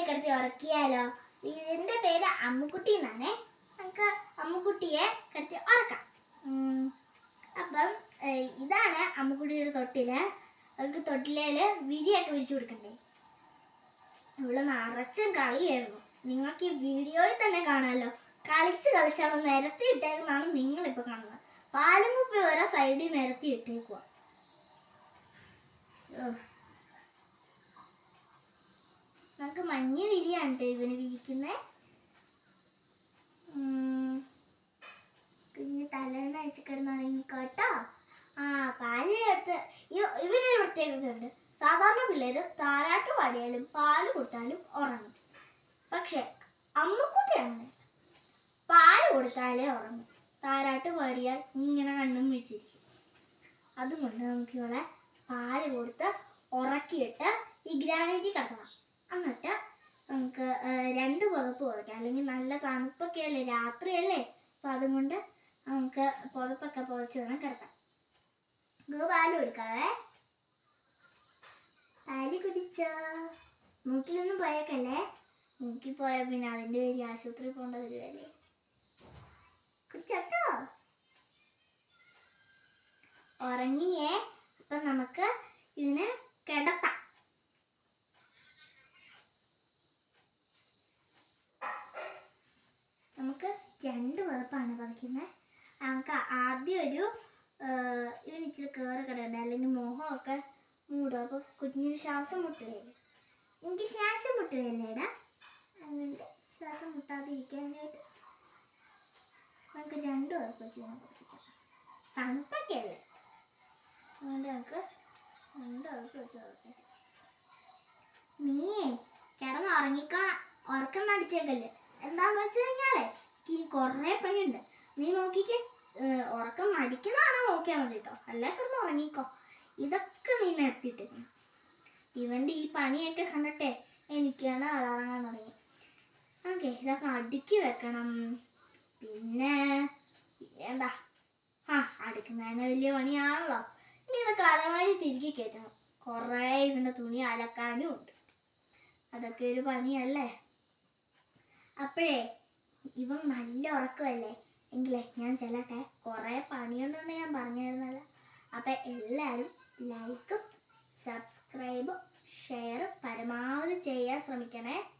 ഉറക്കിയാലോ? ഇതിന്റെ പേര് അമ്മുക്കുട്ടി എന്നാണേ. നമുക്ക് അമ്മുക്കുട്ടിയെ കിടത്തി ഉറക്കാം. അപ്പം ഇതാണ് അമ്മുക്കുട്ടിയുടെ തൊട്ടിൽ. അവൾക്ക് തൊട്ടിലേൽ വിരിയൊക്കെ വിരിച്ചു കൊടുക്കണ്ടേ. ഇവൾ നിറച്ചും കളിയായിരുന്നു. നിങ്ങൾക്ക് ഈ വീഡിയോയിൽ തന്നെ കാണാമല്ലോ കളിച്ച് കളിച്ചാണ് നിരത്തി ഇട്ടേക്കുന്നതാണ് നിങ്ങളിപ്പോൾ കാണുന്നത്. പാലുമുപ്പി വരെ സൈഡിൽ നിരത്തി ഇട്ടേക്കുക നമുക്ക് മഞ്ഞ വിരിയാണ് കേട്ടോ ഇവന് വിരിക്കുന്നേ. ഉം. കുഞ്ഞ് തലേണ അയച്ചു കിടന്നിറങ്ങിക്കോട്ടോ ആ പാൽ ചേർത്ത് ഇവനൊരു പ്രത്യേകത ഉണ്ട് സാധാരണ പിള്ളേര് താരാട്ട് പാടിയാലും പാൽ കൊടുത്താലും ഉറങ്ങും. പക്ഷെ അമ്മക്കുട്ടി അങ്ങനെ പാൽ കൊടുത്താലേ ഉറങ്ങും. താരാട്ട് പാടിയാൽ ഇങ്ങനെ കണ്ണും വിളിച്ചിരിക്കും. അതുകൊണ്ട് നമുക്ക് ഇവളെ പാൽ കൊടുത്ത് ഉറക്കിയിട്ട് ഈ ഗ്രാനൈറ്റിൽ കിടക്കണം എന്നിട്ട് നമുക്ക് ആ, രണ്ട് കുറയ്ക്കാം അല്ലെങ്കിൽ നല്ല തണുപ്പൊക്കെ അല്ലേ? രാത്രിയല്ലേ? അപ്പം അതുകൊണ്ട് നമുക്ക് പുതപ്പൊക്കെ പുതച്ച് വേണം കിടത്താം നമുക്ക് പാൽ കൊടുക്കാവേ. പാൽ കുടിച്ചോ? മൂക്കിലൊന്നും പോയേക്കല്ലേ? മൂക്കിൽ പോയാൽ പിന്നെ അതിന്റെ പേര് ആശുപത്രി പോകേണ്ട വരുമല്ലേ കുടിച്ചോ ഉറങ്ങിയേ. അപ്പം നമുക്ക് ഇതിനെ കിടത്താം നമുക്ക് രണ്ട് പുതപ്പാണ് പറിക്കുന്നത് നമുക്ക് ആദ്യം ഒരു ഇവന് ഇച്ചിരി കയറി കിടക്കണ്ട? അല്ലെങ്കിൽ മോഹമൊക്കെ മൂടും. അപ്പോൾ കുഞ്ഞിന് ശ്വാസം മുട്ടുകയില്ല എനിക്ക് ശ്വാസം മുട്ടുകയില്ലേടാ അതുകൊണ്ട് ശ്വാസം മുട്ടാതിരിക്കാനായിട്ട് നമുക്ക് രണ്ട് പുതപ്പ് ചെയ്യാൻ വേണം പറിക്കാം തണുപ്പൊക്കെ അല്ലേ അതുകൊണ്ട് നമുക്ക് രണ്ട് പുതപ്പ് വെച്ച് നീ കിടന്ന് ഉറങ്ങിക്കോണം ഉറക്കം നടിച്ചേക്കല്ലേ? എന്താന്ന് വെച്ച് കഴിഞ്ഞാലേ കുറേ പണിയുണ്ട്. നീ നോക്കിക്കേ. ഉറക്കം അടിക്കുന്നതാണ് നോക്കിയാൽ മതി കേട്ടോ അല്ലേ കിടന്ന് ഉറങ്ങിക്കോ. ഇതൊക്കെ നീ നിർത്തിയിട്ടേക്കണം ഇവന്റെ ഈ പണിയൊക്കെ കണ്ടിട്ടെ എനിക്കാണ് അളറങ്ങാൻ തുടങ്ങി. ഓക്കെ ഇതൊക്കെ അടുക്കി വെക്കണം. പിന്നെ എന്താ? ആ അടുക്കുന്നതിന് വലിയ പണിയാണല്ലോ. ഇനി ഇതൊക്കെ അലമാരി തിരികെ കയറ്റണം. കുറേ ഇവന്റെ തുണി അലക്കാനും ഉണ്ട്. അതൊക്കെ ഒരു പണിയല്ലേ? അപ്പോഴേ ഇവൻ നല്ല ഉറക്കമല്ലേ? എങ്കിലേ ഞാൻ ചെല്ലട്ടെ. കുറേ പണിയുണ്ടെന്ന് ഞാൻ പറഞ്ഞിരുന്നല്ലോ അപ്പം എല്ലാരും ലൈക്കും സബ്സ്ക്രൈബും ഷെയറും പരമാവധി ചെയ്യാൻ ശ്രമിക്കണേ.